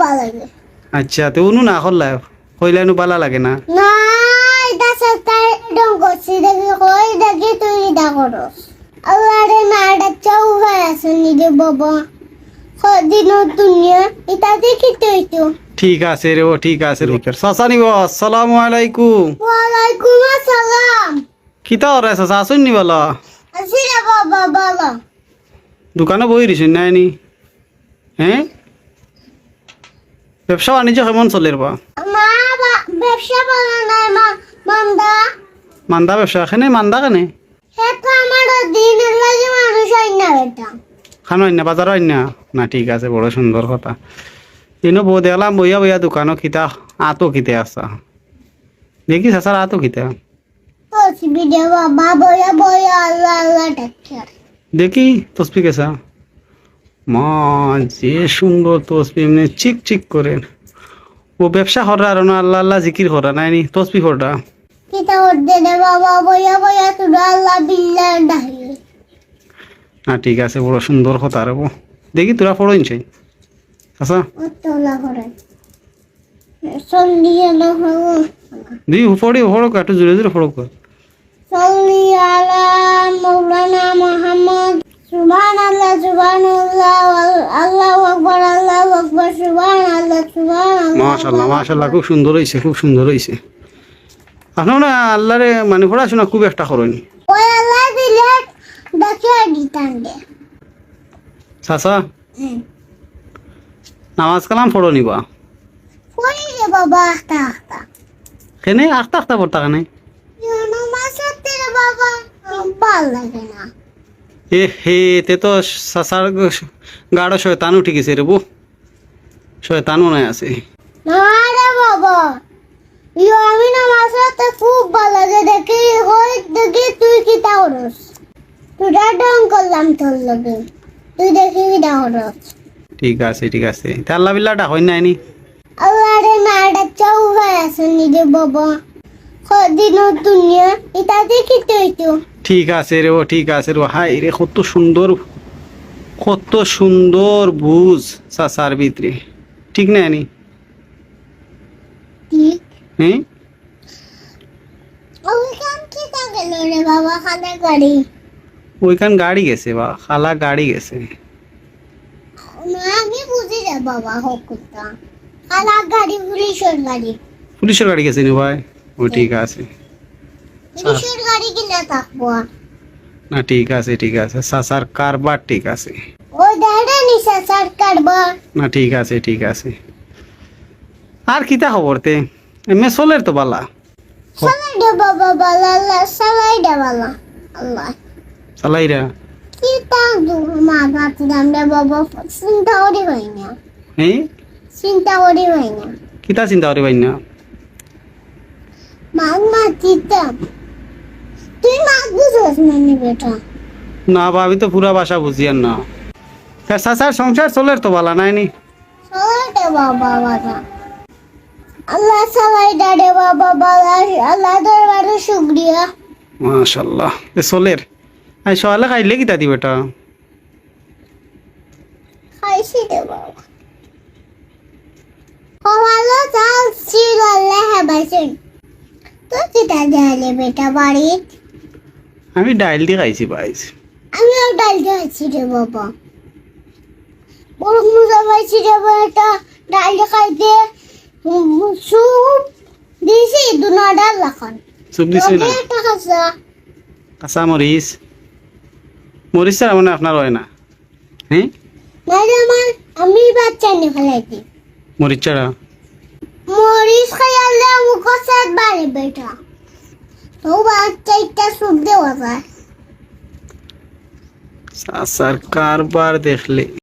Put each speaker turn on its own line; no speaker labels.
ভালো লাগে
আচ্ছা তো উনু না করলা? কইলানো বালা লাগে না?
না এটা সস্তায় ডং করছি দেখি কই দেখি তুই আল্লাহরে না এটা চাউ আছে নিজে বাবা। দিন দুনিয়া এটা দেখি তুই তো
ঠিক আছে রে ও ঠিক আছে রে চাচা নিব আসসালামু আলাইকুম।
আসসালাম।
কিতা ওরা চাচা আসুন নি বলো?
আসি রে বাবা বলো।
দোকানে বই দিছেন নাই নি? হ্যাঁ ব্যবসা বাণিজ্য কেমন চলে বা?
ব্যবসা বলো নাই মান্দা।
মান্দা ব্যবসা এখানে মান্দা কেনে? খানো আইনা বাজার আইনা না ঠিক আছে বড় সুন্দর কথা। ইনো বউ দেখলাম বইয়া বইয়া দোকানও কিতা আতো কিতে আসা দেখি চাচার আতো কিতা। দেখি তসবি কেসা মা যে সুন্দর তসবি এমনি চিক চিক করে। ও ব্যবসা করা আর না আল্লাহ আল্লাহ জিকির করা নাই নি? তসবি করা
কিতা করতে রে বাবা বয়া বয়া তুই আল্লাহ বিল্লাহ ডাকি
না ঠিক আছে বড় সুন্দর কথা রে বো। দেখি তোরা পড়ইন সেই আচ্ছা। দুই পড়ি। পড়ো। একটু জোরে জোরে পড়ো
মুহাম্মদ। সুবহানাল্লাহ সুবহানাল্লাহ।
মাশাল্লাহ মাশাল্লাহ খুব সুন্দর হয়েছে খুব সুন্দর হয়েছে আপনার না আল্লাহরে মানে পড়াশোনা খুব একটা করনি।
আল্লাহ
চাচা নামাজ কালাম পড়ো নিবা?
রে বাবা আস্তা আস্তা
কেনে আখতা আখতা পড়তা কেনে?
নামাজ বাবা ভালো লাগে না।
এ হে তে তো চাচার গাঢ় শয়তান উঠি গেছে রে বু। শয়তানও নাই আছে।
না রে বাবা ইয়ো আমি না পড়তে খুব ভালো লাগে। দেখি হই দেখি তুই কি তাওরস তুই ডং করলাম তোর লগে। তুই দেখি কি তাওরস
ঠিক আছে ঠিক আছে। তে আল্লাহ বিল্লাহটা হয় নাই নি?
আল্লাহ রে না এটা চাউ হয়ে আছে নিজে বাবা দিন দুনিয়া এটা দেখি তুই তো।
ঠিক আছে রে ও ঠিক আছে রে। হাই রে কত সুন্দর কত সুন্দর বুঝ চাচার ভিতরে। ঠিক না নি হ্যাঁ
ওইখান গাড়ি।
ওইখান গাড়ি গেছে বা খালা গাড়ি গেছে।
আমি বুঝি রে বাবা হকুতা খালা গাড়ি পুলিশের গাড়ি।
পুলিশের গাড়ি গেছে নি ভাই? ও ঠিক আছে
পুলিশের গাড়ি কিনে থাকব
না ঠিক আছে ঠিক আছে। চাচার কারবার ঠিক আছে। না ঠিক আছে ঠিক আছে। আর কিতা খবর তে? এমনি চলের তো বালা।
সবাই দে বাবা বালা আল্লাহ সবাই দে বালা। আল্লাহ।
চালাইরা
কি তা মা গাছ দাম বাবা চিন্তা করি হয় না।
হ্যাঁ
চিন্তা করি হয় না।
কিতা চিন্তা করি ভাই না?
মাগ মা চিন্তাম তুই বেটা?
না ভাবি তো পুরা বাসা বুঝিয়ান না। তা চাচার সংসার চলের তো বালা নাই নি
বাবা বাবা আল্লাহ সবাই রে বাবা আল্লাহ দরবারে শুক্রিয়া।
মাশাল্লাহ এ চলের। আই সকালে খাইলে কিতা দি বেটা?
খাইছি রে বাবা। কমালো চাল ছিল আল্লাহ হেবাইছেন তুই কিটা দেয়ালে বেটা বাড়ি
আমি ডাইল দিয়ে খাইছি পাইছি
আমিও ডাল খাইছি রে বাবা। বড় মুজা পাইছি রে বেটা ডাল খাইতে উম, সুপ দিছি দুনা ডাল লাখান
চুপ দিছি না?
খাসা।
কাঁচা মরিচ। মরিচ ছাড়া মানে আপনার হয় না। হ্যাঁ?
আমার আমি বাচ্চা নিয়ে ফেলাইছি
মরিচ ছাড়া।
মরিচ খাইলে মুখ
চাচার কারবার দেখলে।